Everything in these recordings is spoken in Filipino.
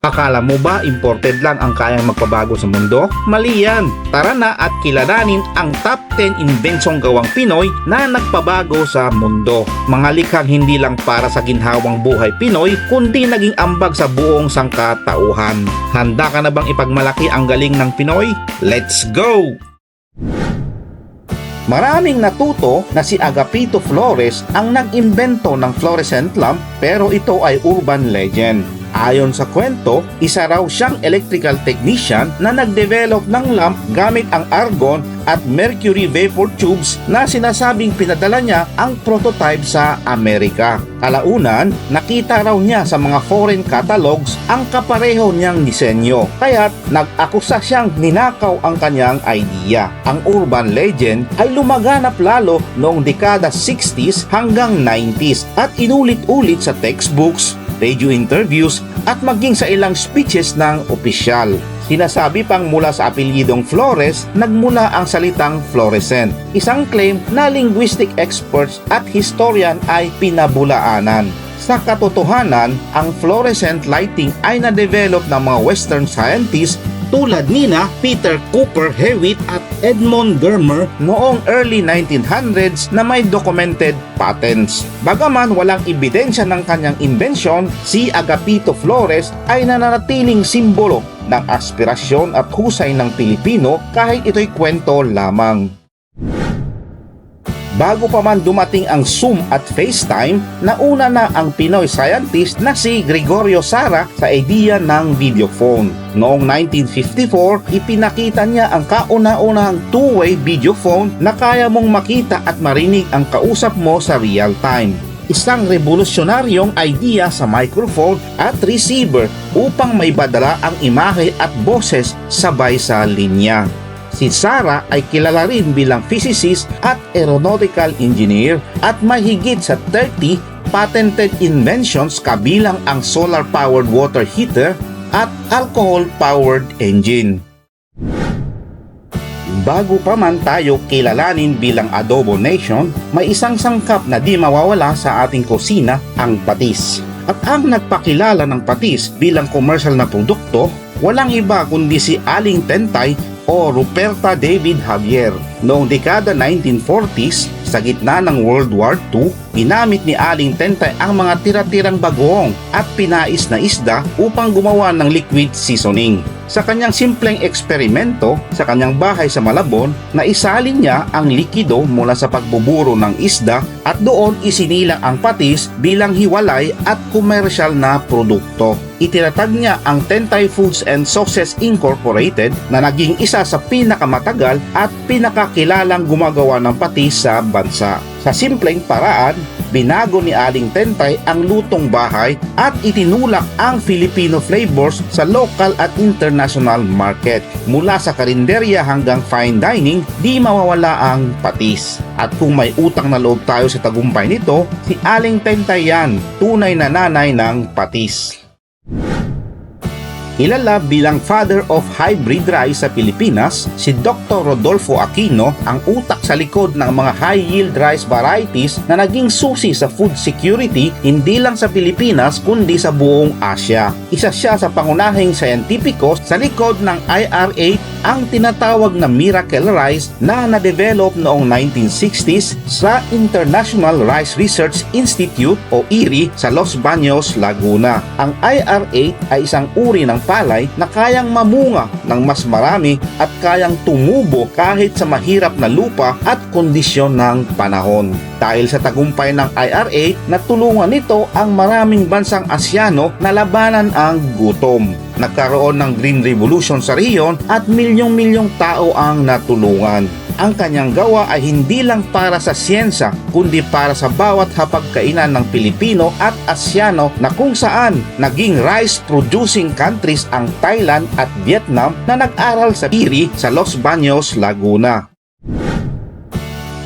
Akala mo ba imported lang ang kayang magpabago sa mundo? Mali yan! Tara na at kilalanin ang top 10 invensyong gawang Pinoy na nagpabago sa mundo. Mga likhang hindi lang para sa ginhawang buhay Pinoy, kundi naging ambag sa buong sangkatauhan. Handa ka na bang ipagmalaki ang galing ng Pinoy? Let's go! Maraming natuto na si Agapito Flores ang nag-imbento ng fluorescent lamp pero ito ay urban legend. Ayon sa kwento, isa raw siyang electrical technician na nag-develop ng lamp gamit ang argon at mercury vapor tubes na sinasabing pinadala niya ang prototype sa Amerika. Kalaunan, nakita raw niya sa mga foreign catalogs ang kapareho niyang disenyo. Kaya't nag-akusa siyang ninakaw ang kanyang idea. Ang urban legend ay lumaganap lalo noong dekada 60s hanggang 90s at inulit-ulit sa textbooks, radio interviews at maging sa ilang speeches ng opisyal. Sinasabi pang mula sa apelyidong Flores, nagmula ang salitang fluorescent. Isang claim na linguistic experts at historian ay pinabulaanan. Sa katotohanan, ang fluorescent lighting ay na-develop ng mga Western scientists tulad nina Peter Cooper Hewitt at Edmond Germer noong early 1900s na may documented patents. Bagaman walang ebidensya ng kanyang imbensyon, si Agapito Flores ay nananatiling simbolo ng aspirasyon at husay ng Pilipino kahit ito'y kwento lamang. Bago pa man dumating ang Zoom at FaceTime, nauna na ang Pinoy scientist na si Gregorio Sara sa idea ng videophone. Noong 1954, ipinakita niya ang kauna-unahang two-way videophone na kaya mong makita at marinig ang kausap mo sa real time isang revolusyonaryong idea sa microphone at receiver upang maibadala ang imahe at boses sabay sa linya. Si Sarah ay kilala rin bilang physicist at aeronautical engineer at may higit sa 30 patented inventions kabilang ang solar-powered water heater at alcohol-powered engine. Bago pa man tayo kilalanin bilang adobo nation, may isang sangkap na di mawawala sa ating kusina, ang patis. At ang nagpakilala ng patis bilang commercial na produkto, walang iba kundi si Aling Tentay o Ruperta David Javier. Noong dekada 1940s, sa gitna ng World War II, ginamit ni Aling Tentay ang mga tira-tirang bagoong at pinais na isda upang gumawa ng liquid seasoning. Sa kanyang simpleng eksperimento sa kanyang bahay sa Malabon, naisalin niya ang likido mula sa pagbuburo ng isda at doon isinilang ang patis bilang hiwalay at komersyal na produkto. Itinatag niya ang Tentay Foods and Sauces Incorporated na naging isa sa pinakamatagal at pinakakilalang gumagawa ng patis sa bansa. Sa simpleng paraan, binago ni Aling Tentay ang lutong bahay at itinulak ang Filipino flavors sa local at international market. Mula sa karinderya hanggang fine dining, di mawawala ang patis. At kung may utang na loob tayo sa tagumpay nito, si Aling Tentay yan, tunay na nanay ng patis. Kilala bilang father of hybrid rice sa Pilipinas, si Dr. Rodolfo Aquino ang utak sa likod ng mga high-yield rice varieties na naging susi sa food security hindi lang sa Pilipinas kundi sa buong Asia. Isa siya sa pangunahing scientifico sa likod ng IRA ang tinatawag na miracle rice na na-develop noong 1960s sa International Rice Research Institute o IRI sa Los Baños, Laguna. Ang IRA ay isang uri ng palay na kayang mamunga ng mas marami at kayang tumubo kahit sa mahirap na lupa at kondisyon ng panahon. Dahil sa tagumpay ng IRA, natulungan nito ang maraming bansang Asyano na labanan ang gutom. Nagkaroon ng Green Revolution sa riyon at milyong-milyong tao ang natulungan. Ang kanyang gawa ay hindi lang para sa siyensya, kundi para sa bawat hapagkainan ng Pilipino at Asyano na kung saan naging rice-producing countries ang Thailand at Vietnam na nag-aral sa PIRI sa Los Baños, Laguna.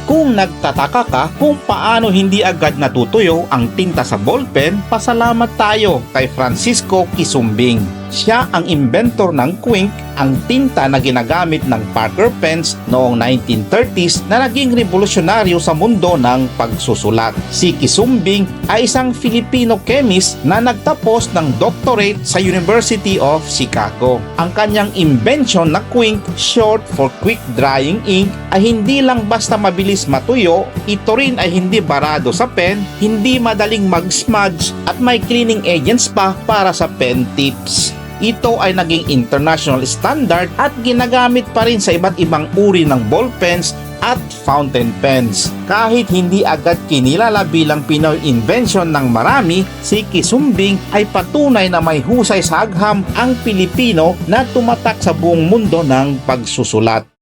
Kung nagtataka ka kung paano hindi agad natutuyo ang tinta sa ballpen, pasalamat tayo kay Francisco Kisumbing. Siya ang inventor ng Quink, ang tinta na ginagamit ng Parker Pens noong 1930s na naging revolusyonaryo sa mundo ng pagsusulat. Si Kisumbing ay isang Filipino chemist na nagtapos ng doctorate sa University of Chicago. Ang kanyang invention na Quink, short for quick drying ink, ay hindi lang basta mabilis matuyo, ito rin ay hindi barado sa pen, hindi madaling mag-smudge at may cleaning agents pa para sa pen tips. Ito ay naging international standard at ginagamit pa rin sa iba't ibang uri ng ball pens at fountain pens. Kahit hindi agad kinilala bilang Pinoy invention ng marami, si Kisumbing ay patunay na may husay sa agham ang Pilipino na tumatak sa buong mundo ng pagsusulat.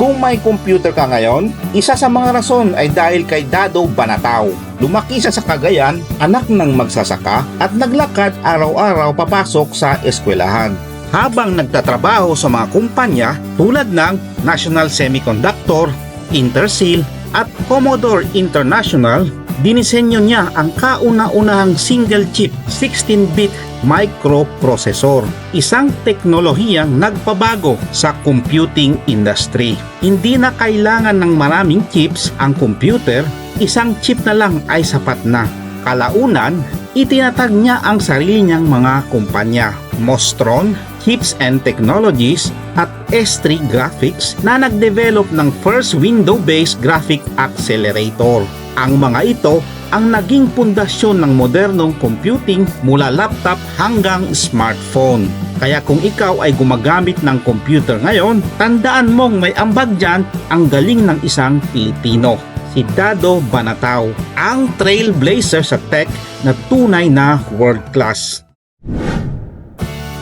Kung may computer ka ngayon, isa sa mga rason ay dahil kay Dado Banataw. Lumaki siya sa Cagayan, anak ng magsasaka at naglakad araw-araw papasok sa eskwelahan. Habang nagtatrabaho sa mga kumpanya tulad ng National Semiconductor, Intersil at Commodore International, dinisenyo niya ang kauna-unahang single-chip 16-bit microprocessor, isang teknolohiyang nagpabago sa computing industry. Hindi na kailangan ng maraming chips ang computer, isang chip na lang ay sapat na. Kalaunan, itinatag niya ang sarili niyang mga kumpanya, Mostron, Chips and Technologies at S3 Graphics na nag-develop ng first window-based graphic accelerator. Ang mga ito ang naging pundasyon ng modernong computing mula laptop hanggang smartphone. Kaya kung ikaw ay gumagamit ng computer ngayon, tandaan mong may ambag dyan ang galing ng isang Pilipino si Dado Banataw, ang trailblazer sa tech na tunay na world class.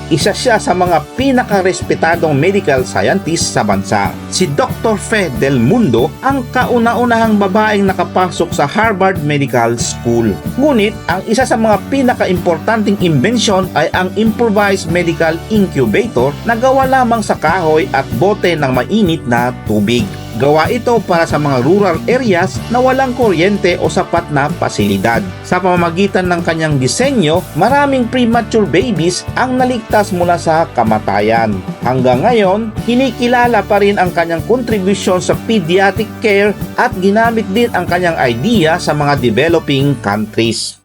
Isa siya sa mga pinakarespetadong medical scientist sa bansa. Si Dr. Fe Del Mundo ang kauna-unahang babaeng nakapasok sa Harvard Medical School. Ngunit ang isa sa mga pinaka-importanting invention ay ang improvised medical incubator na gawa lamang sa kahoy at bote ng mainit na tubig. Gawa ito para sa mga rural areas na walang kuryente o sapat na pasilidad. Sa pamamagitan ng kanyang disenyo, maraming premature babies ang naligtas mula sa kamatayan. Hanggang ngayon, kinikilala pa rin ang kanyang kontribusyon sa pediatric care at ginamit din ang kanyang idea sa mga developing countries.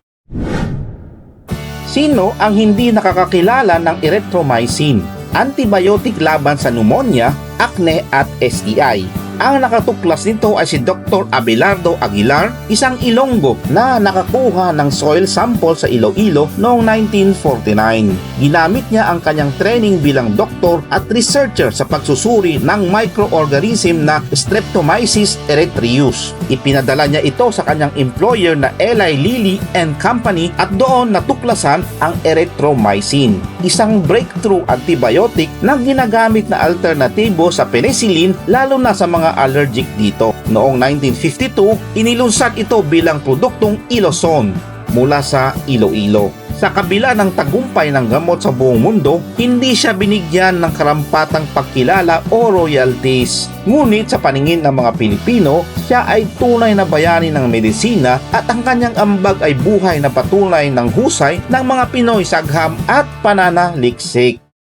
Sino ang hindi nakakakilala ng erythromycin? Antibiotic laban sa pneumonia, acne at STI. Ang nakatuklas nito ay si Dr. Abelardo Aguilar, isang Ilonggo na nakakuha ng soil sample sa Iloilo noong 1949. Ginamit niya ang kanyang training bilang doktor at researcher sa pagsusuri ng microorganism na Streptomyces erythraeus. Ipinadala niya ito sa kanyang employer na Eli Lilly and Company at doon natuklasan ang erythromycin, isang breakthrough antibiotic na ginagamit na alternatibo sa penicillin lalo na sa mga allergic dito. Noong 1952, inilunsad ito bilang produktong Iloson mula sa Iloilo. Sa kabila ng tagumpay ng gamot sa buong mundo, hindi siya binigyan ng karampatang pagkilala o royalties. Ngunit sa paningin ng mga Pilipino, siya ay tunay na bayani ng medisina at ang kanyang ambag ay buhay na patunay ng husay ng mga Pinoy sagham at pananaliksik.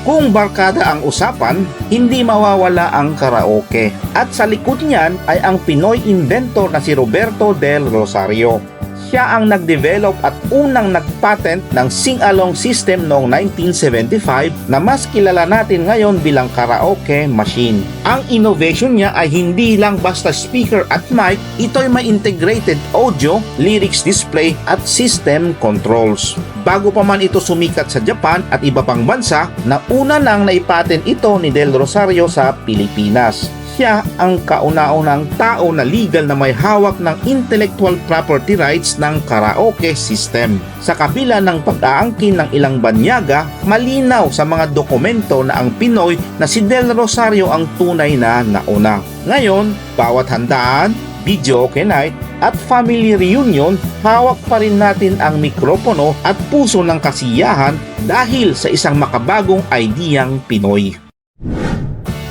Kung barkada ang usapan, hindi mawawala ang karaoke. At sa likod niyan ay ang Pinoy inventor na si Roberto del Rosario. Siya ang nag-develop at unang nag-patent ng sing-along system noong 1975 na mas kilala natin ngayon bilang karaoke machine. Ang innovation niya ay hindi lang basta speaker at mic, ito'y may integrated audio, lyrics display at system controls. Bago pa man ito sumikat sa Japan at iba pang bansa, nauna nang naipatent ito ni Del Rosario sa Pilipinas siya ang kauna-unang tao na legal na may hawak ng intellectual property rights ng karaoke system. Sa kabila ng pag-aangkin ng ilang banyaga, malinaw sa mga dokumento na ang Pinoy na si Del Rosario ang tunay na nauna. Ngayon, bawat handaan, video okay night at family reunion, hawak pa rin natin ang mikropono at puso ng kasiyahan dahil sa isang makabagong ideyang Pinoy.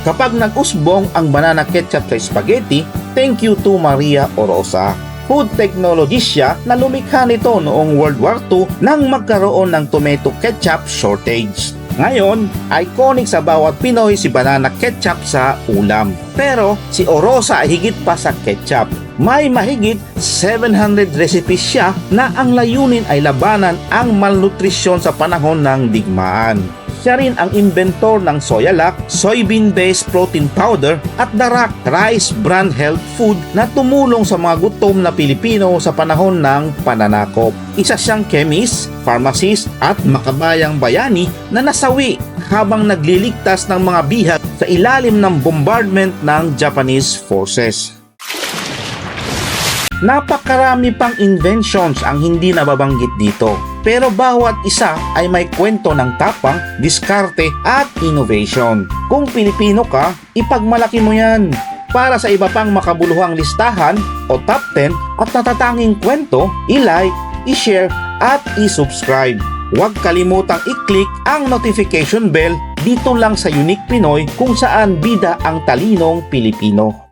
Kapag nag-usbong ang banana ketchup sa spaghetti, thank you to Maria Orosa. food technologist siya na lumikha nito noong World War II nang magkaroon ng tomato ketchup shortage. Ngayon, iconic sa bawat Pinoy si banana ketchup sa ulam. Pero si Orosa ay higit pa sa ketchup. May mahigit 700 recipes siya na ang layunin ay labanan ang malnutrisyon sa panahon ng digmaan. Siya rin ang inventor ng Soyalak, soybean-based protein powder at Darak rice brand health food na tumulong sa mga gutom na Pilipino sa panahon ng pananakop. Isa siyang chemist, pharmacist at makabayang bayani na nasawi habang nagliligtas ng mga bihag sa ilalim ng bombardment ng Japanese forces. Napakarami pang inventions ang hindi nababanggit dito. Pero bawat isa ay may kwento ng tapang, diskarte at innovation. Kung Pilipino ka, ipagmalaki mo yan. Para sa iba pang makabuluhang listahan o top 10 at natatanging kwento, i-like, i-share at i-subscribe. Huwag kalimutang i-click ang notification bell dito lang sa Unique Pinoy kung saan bida ang talinong Pilipino.